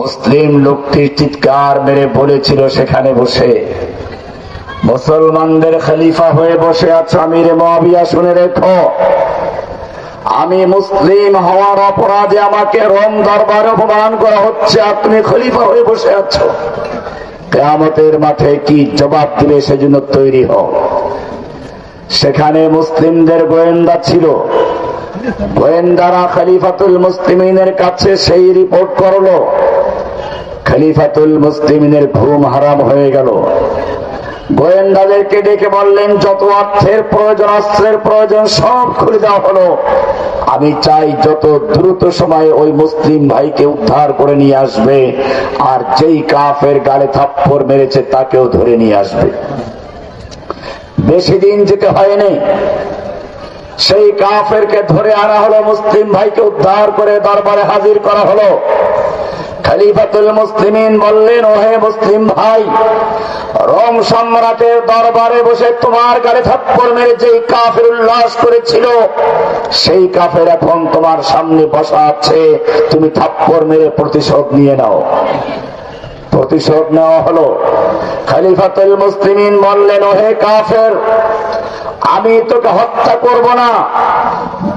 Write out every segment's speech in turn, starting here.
মুসলিম লোকটি চিৎকার মেরে বলেছিল, সেখানে বসে। মুসলমানদের খলিফা হয়ে বসে আছো, আমির মহাবিয়া শুনে রেখো। আমি মুসলিম হওয়ার অপরাধে আমাকে রোম দরবার অপমান করা হচ্ছে, আপনি খলিফা হয়ে বসে আছো। কেয়ামতের মাঠে কি জবাব দিবে সেজন্য তৈরি হও। সেখানে মুসলিমদের গোয়েন্দা ছিল। গোয়েন্দারা খলিফাতুল মুসলিমিনের কাছে সেই রিপোর্ট করল। খলিফাতুল মুসলিমিনের ঘুম হারাম হয়ে গেল। গোয়েন্দাদেরকে ডেকে বললেন, যত অর্থের প্রয়োজন, অস্ত্রের প্রয়োজন, সব খুলে দেওয়া হলো। আমি চাই যত দ্রুত সময়ে ওই মুসলিম ভাইকে উদ্ধার করে নিয়ে আসবে, আর যেই কাফের গালে থাপ্পড় মেরেছে তাকেও ধরে নিয়ে আসবে। বেশি দিন যেতে হয়নি। সেই কাফেরকে ধরে আনা হলো, মুসলিম ভাইকে উদ্ধার করে দরবারে হাজির করা হলো। খলিফাতুল মুসলিমিন বললেন, ওহে মুসলিম ভাই, রোম সম্রাটের দরবারে বসে তোমার গালে থাপ্পড় মেরে যেই কাফের উল্লাস করেছিল, সেই কাফের এখন তোমার সামনে বসা আছে। তুমি থাপ্পড় মেরে প্রতিশোধ নিয়ে নাও। প্রতিশোধ নেওয়া হলো। খলিফাতুল মুসলিমিন বললেন, ওহে কাফের, আমি তোকে হত্যা করব না।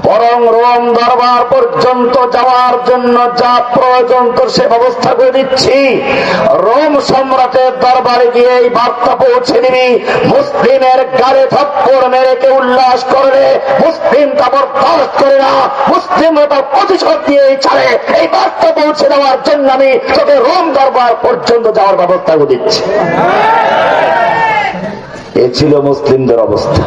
বরং রোম দরবার পর্যন্ত যাওয়ার জন্য যা প্রয়োজন, তোর সে ব্যবস্থা করে দিচ্ছি। রোম সম্রাটের দরবারে গিয়ে এই বার্তা পৌঁছে দিবি। মুসলিমের গালে থপ্পড় মেরে কে উল্লাস করলে মুসলিম তা বরদাস্ত করে না। মুসলিম তার প্রতিশোধ দিয়ে ছাড়ে এই বার্তা পৌঁছে দেওয়ার জন্য আমি তোকে রোম দরবার পর্যন্ত যাওয়ার ব্যবস্থা করে দিচ্ছি। এ ছিল মুসলিমদের অবস্থা।